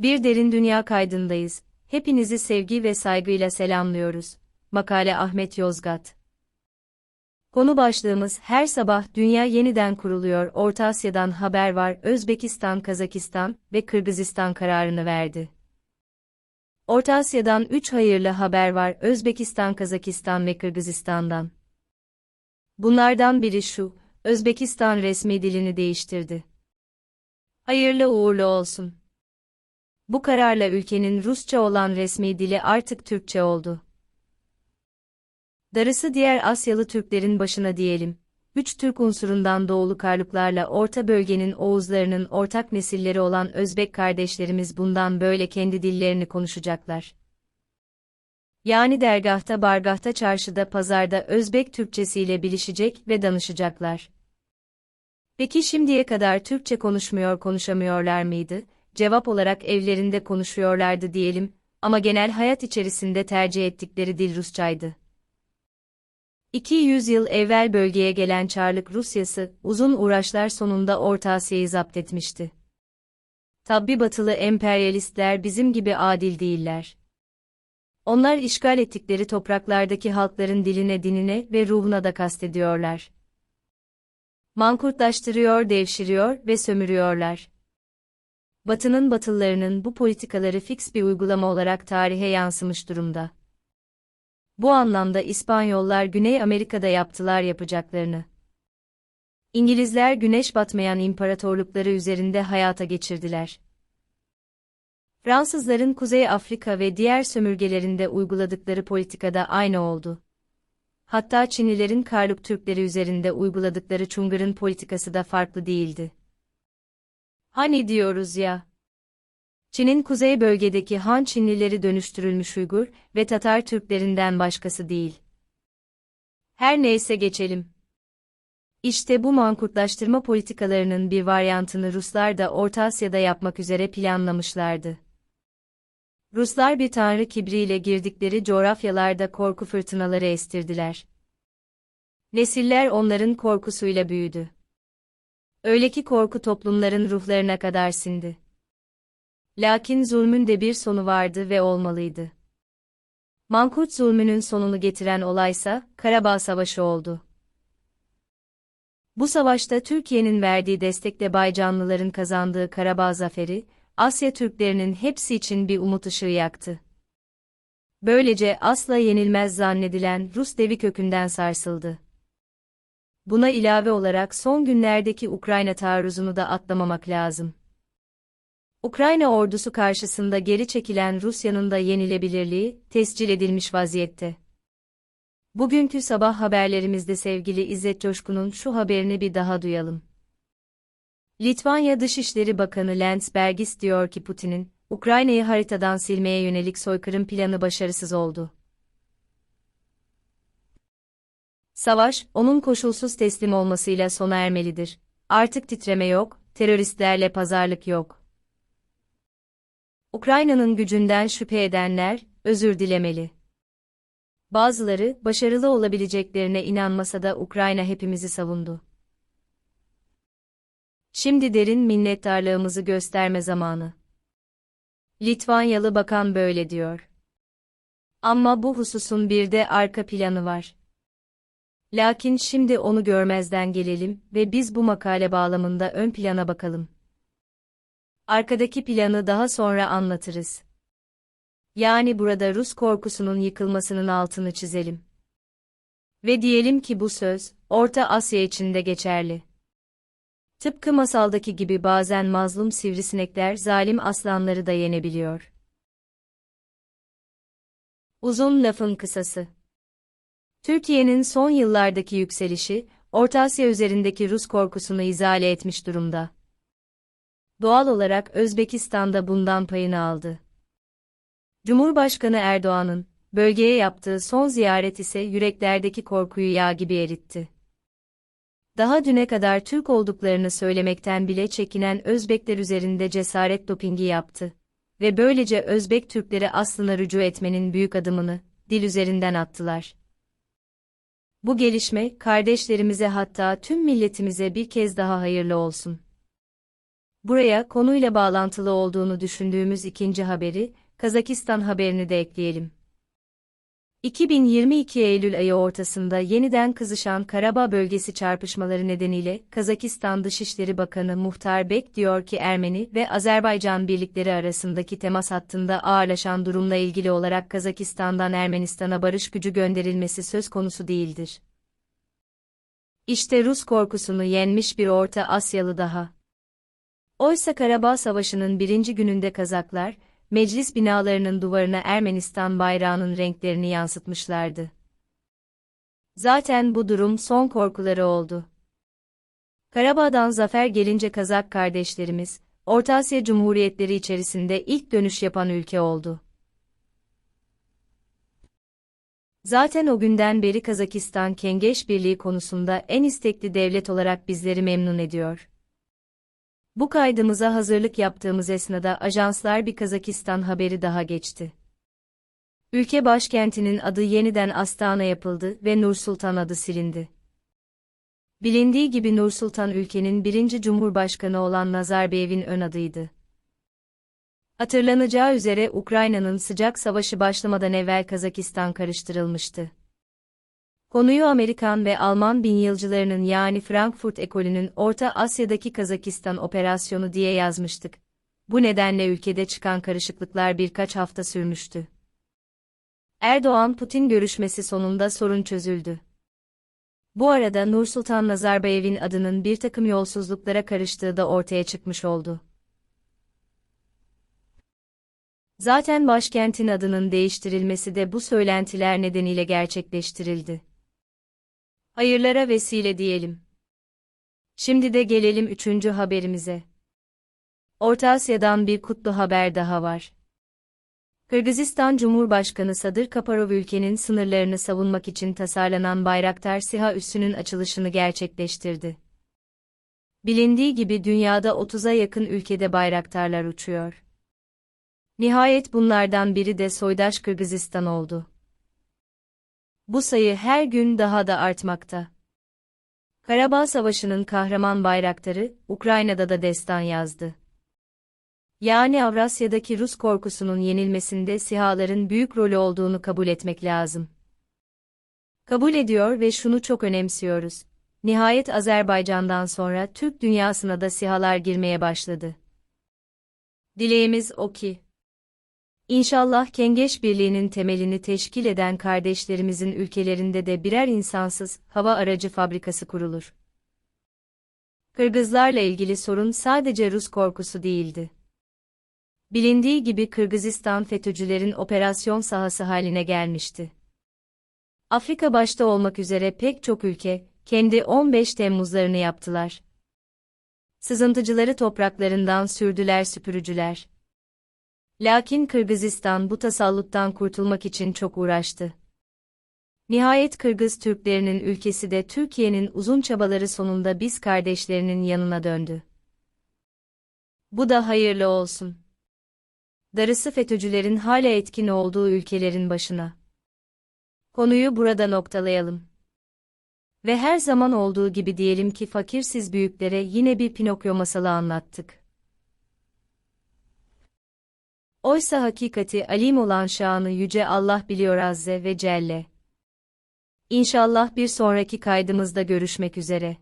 Bir derin dünya kaydındayız. Hepinizi sevgi ve saygıyla selamlıyoruz. Makale Ahmet Yozgat. Konu başlığımız her sabah dünya yeniden kuruluyor. Orta Asya'dan haber var. Özbekistan, Kazakistan ve Kırgızistan kararını verdi. Orta Asya'dan 3 hayırlı haber var. Özbekistan, Kazakistan ve Kırgızistan'dan. Bunlardan biri şu, Özbekistan resmi dilini değiştirdi. Hayırlı uğurlu olsun. Bu kararla ülkenin Rusça olan resmi dili artık Türkçe oldu. Darısı diğer Asyalı Türklerin başına diyelim. Üç Türk unsurundan doğulu karlıklarla orta bölgenin Oğuzlarının ortak nesilleri olan Özbek kardeşlerimiz bundan böyle kendi dillerini konuşacaklar. Yani dergahta, bargahta, çarşıda, pazarda Özbek Türkçesiyle bilişecek ve danışacaklar. Peki şimdiye kadar Türkçe konuşmuyor konuşamıyorlar mıydı? Cevap olarak evlerinde konuşuyorlardı diyelim ama genel hayat içerisinde tercih ettikleri dil Rusçaydı. 200 yıl evvel bölgeye gelen Çarlık Rusyası, uzun uğraşlar sonunda Orta Asya'yı zapt etmişti. Tabi batılı emperyalistler bizim gibi adil değiller. Onlar işgal ettikleri topraklardaki halkların diline, dinine ve ruhuna da kastediyorlar. Mankurtlaştırıyor, devşiriyor ve sömürüyorlar. Batı'nın batıllarının bu politikaları fix bir uygulama olarak tarihe yansımış durumda. Bu anlamda İspanyollar Güney Amerika'da yaptılar yapacaklarını. İngilizler güneş batmayan imparatorlukları üzerinde hayata geçirdiler. Fransızların Kuzey Afrika ve diğer sömürgelerinde uyguladıkları politikada aynı oldu. Hatta Çinlilerin Karluk Türkleri üzerinde uyguladıkları Çungır'ın politikası da farklı değildi. Hani diyoruz ya. Çin'in kuzey bölgedeki Han Çinlileri dönüştürülmüş Uygur ve Tatar Türklerinden başkası değil. Her neyse geçelim. İşte bu mankurtlaştırma politikalarının bir varyantını Ruslar da Orta Asya'da yapmak üzere planlamışlardı. Ruslar bir tanrı kibriyle girdikleri coğrafyalarda korku fırtınaları estirdiler. Nesiller onların korkusuyla büyüdü. Öyle ki korku toplumların ruhlarına kadar sindi. Lakin zulmün de bir sonu vardı ve olmalıydı. Mankurt zulmünün sonunu getiren olaysa Karabağ Savaşı oldu. Bu savaşta Türkiye'nin verdiği destekle Baycanlıların kazandığı Karabağ zaferi, Asya Türklerinin hepsi için bir umut ışığı yaktı. Böylece asla yenilmez zannedilen Rus devi kökünden sarsıldı. Buna ilave olarak son günlerdeki Ukrayna taarruzunu da atlamamak lazım. Ukrayna ordusu karşısında geri çekilen Rusya'nın da yenilebilirliği tescil edilmiş vaziyette. Bugünkü sabah haberlerimizde sevgili İzzet Coşkun'un şu haberini bir daha duyalım. Litvanya Dışişleri Bakanı Landsbergis diyor ki Putin'in, Ukrayna'yı haritadan silmeye yönelik soykırım planı başarısız oldu. Savaş, onun koşulsuz teslim olmasıyla sona ermelidir. Artık titreme yok, teröristlerle pazarlık yok. Ukrayna'nın gücünden şüphe edenler, özür dilemeli. Bazıları, başarılı olabileceklerine inanmasa da Ukrayna hepimizi savundu. Şimdi derin minnettarlığımızı gösterme zamanı. Litvanyalı bakan böyle diyor. Ama bu hususun bir de arka planı var. Lakin şimdi onu görmezden gelelim ve biz bu makale bağlamında ön plana bakalım. Arkadaki planı daha sonra anlatırız. Yani burada Rus korkusunun yıkılmasının altını çizelim. Ve diyelim ki bu söz, Orta Asya için de geçerli. Tıpkı masaldaki gibi bazen mazlum sivrisinekler zalim aslanları da yenebiliyor. Uzun lafın kısası. Türkiye'nin son yıllardaki yükselişi, Orta Asya üzerindeki Rus korkusunu izale etmiş durumda. Doğal olarak Özbekistan'da bundan payını aldı. Cumhurbaşkanı Erdoğan'ın, bölgeye yaptığı son ziyaret ise yüreklerdeki korkuyu yağ gibi eritti. Daha düne kadar Türk olduklarını söylemekten bile çekinen Özbekler üzerinde cesaret dopingi yaptı. Ve böylece Özbek Türkleri aslına rücu etmenin büyük adımını, dil üzerinden attılar. Bu gelişme, kardeşlerimize hatta tüm milletimize bir kez daha hayırlı olsun. Buraya konuyla bağlantılı olduğunu düşündüğümüz ikinci haberi, Kazakistan haberini de ekleyelim. 2022 Eylül ayı ortasında yeniden kızışan Karabağ bölgesi çarpışmaları nedeniyle Kazakistan Dışişleri Bakanı Muhtar Bek diyor ki Ermeni ve Azerbaycan birlikleri arasındaki temas hattında ağırlaşan durumla ilgili olarak Kazakistan'dan Ermenistan'a barış gücü gönderilmesi söz konusu değildir. İşte Rus korkusunu yenmiş bir Orta Asyalı daha. Oysa Karabağ Savaşı'nın birinci gününde Kazaklar, meclis binalarının duvarına Ermenistan bayrağının renklerini yansıtmışlardı. Zaten bu durum son korkuları oldu. Karabağ'dan zafer gelince Kazak kardeşlerimiz, Orta Asya Cumhuriyetleri içerisinde ilk dönüş yapan ülke oldu. Zaten o günden beri Kazakistan Kengeş Birliği konusunda en istekli devlet olarak bizleri memnun ediyor. Bu kaydımıza hazırlık yaptığımız esnada ajanslar bir Kazakistan haberi daha geçti. Ülke başkentinin adı yeniden Astana yapıldı ve Nursultan adı silindi. Bilindiği gibi Nursultan ülkenin birinci cumhurbaşkanı olan Nazarbayev'in ön adıydı. Hatırlanacağı üzere Ukrayna'nın sıcak savaşı başlamadan evvel Kazakistan karıştırılmıştı. Konuyu Amerikan ve Alman binyılcılarının yani Frankfurt ekolünün Orta Asya'daki Kazakistan operasyonu diye yazmıştık. Bu nedenle ülkede çıkan karışıklıklar birkaç hafta sürmüştü. Erdoğan-Putin görüşmesi sonunda sorun çözüldü. Bu arada Nursultan Nazarbayev'in adının bir takım yolsuzluklara karıştığı da ortaya çıkmış oldu. Zaten başkentin adının değiştirilmesi de bu söylentiler nedeniyle gerçekleştirildi. Hayırlara vesile diyelim. Şimdi de gelelim üçüncü haberimize. Orta Asya'dan bir kutlu haber daha var. Kırgızistan Cumhurbaşkanı Sadır Kaparov ülkenin sınırlarını savunmak için tasarlanan Bayraktar SİHA üssünün açılışını gerçekleştirdi. Bilindiği gibi dünyada 30'a yakın ülkede bayraktarlar uçuyor. Nihayet bunlardan biri de soydaş Kırgızistan oldu. Bu sayı her gün daha da artmakta. Karabağ Savaşı'nın kahraman bayraktarı, Ukrayna'da da destan yazdı. Yani Avrasya'daki Rus korkusunun yenilmesinde sihaların büyük rolü olduğunu kabul etmek lazım. Kabul ediyor ve şunu çok önemsiyoruz. Nihayet Azerbaycan'dan sonra Türk dünyasına da sihalar girmeye başladı. Dileğimiz o ki, İnşallah Kengeş Birliği'nin temelini teşkil eden kardeşlerimizin ülkelerinde de birer insansız hava aracı fabrikası kurulur. Kırgızlarla ilgili sorun sadece Rus korkusu değildi. Bilindiği gibi Kırgızistan FETÖ'cülerin operasyon sahası haline gelmişti. Afrika başta olmak üzere pek çok ülke, kendi 15 Temmuzlarını yaptılar. Sızıntıcıları topraklarından sürdüler süpürücüler. Lakin Kırgızistan bu tasalluttan kurtulmak için çok uğraştı. Nihayet Kırgız Türklerinin ülkesi de Türkiye'nin uzun çabaları sonunda biz kardeşlerinin yanına döndü. Bu da hayırlı olsun. Darısı FETÖ'cülerin hala etkin olduğu ülkelerin başına. Konuyu burada noktalayalım. Ve her zaman olduğu gibi diyelim ki fakirsiz büyüklere yine bir Pinokyo masalı anlattık. Oysa hakikati alim olan şanı yüce Allah biliyor azze ve celle. İnşallah bir sonraki kaydımızda görüşmek üzere.